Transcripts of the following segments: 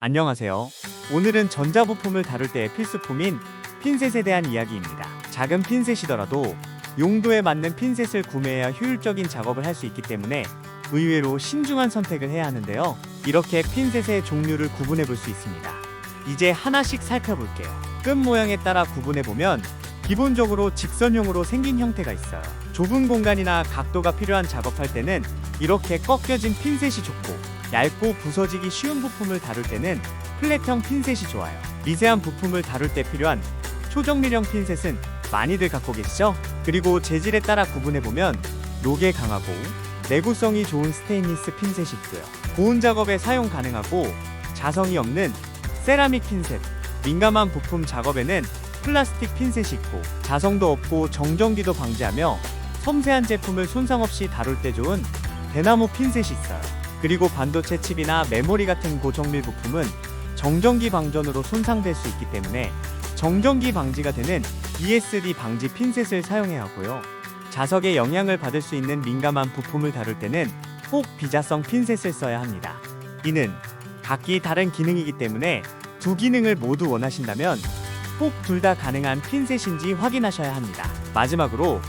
안녕하세요. 오늘은 전자부품을 다룰 때의 필수품인 핀셋에 대한 이야기입니다. 작은 핀셋이더라도 용도에 맞는 핀셋을 구매해야 효율적인 작업을 할 수 있기 때문에 의외로 신중한 선택을 해야 하는데요. 이렇게 핀셋의 종류를 구분해 볼 수 있습니다. 이제 하나씩 살펴볼게요. 끝 모양에 따라 구분해 보면 기본적으로 직선형으로 생긴 형태가 있어요. 좁은 공간이나 각도가 필요한 작업할 때는 이렇게 꺾여진 핀셋이 좋고 얇고 부서지기 쉬운 부품을 다룰 때는 플랫형 핀셋이 좋아요. 미세한 부품을 다룰 때 필요한 초정밀형 핀셋은 많이들 갖고 계시죠? 그리고 재질에 따라 구분해 보면 녹에 강하고 내구성이 좋은 스테인리스 핀셋이 있고요. 고온 작업에 사용 가능하고 자성이 없는 세라믹 핀셋, 민감한 부품 작업에는 플라스틱 핀셋이 있고 자성도 없고 정전기도 방지하며 섬세한 제품을 손상 없이 다룰 때 좋은 대나무 핀셋이 있어요. 그리고 반도체 칩이나 메모리 같은 고정밀 부품은 정전기 방전으로 손상될 수 있기 때문에 정전기 방지가 되는 ESD 방지 핀셋을 사용해야 하고요. 자석에 영향을 받을 수 있는 민감한 부품을 다룰 때는 꼭 비자성 핀셋을 써야 합니다. 이는 각기 다른 기능이기 때문에 두 기능을 모두 원하신다면 꼭 둘 다 가능한 핀셋인지 확인하셔야 합니다. 마지막으로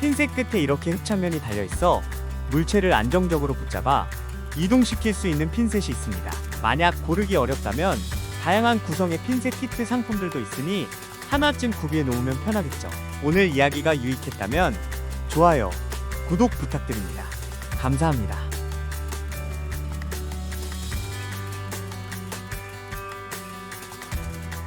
핀셋 끝에 이렇게 흡착면이 달려 있어 물체를 안정적으로 붙잡아 이동시킬 수 있는 핀셋이 있습니다. 만약 고르기 어렵다면 다양한 구성의 핀셋 키트 상품들도 있으니 하나쯤 구비해 놓으면 편하겠죠. 오늘 이야기가 유익했다면 좋아요, 구독 부탁드립니다. 감사합니다.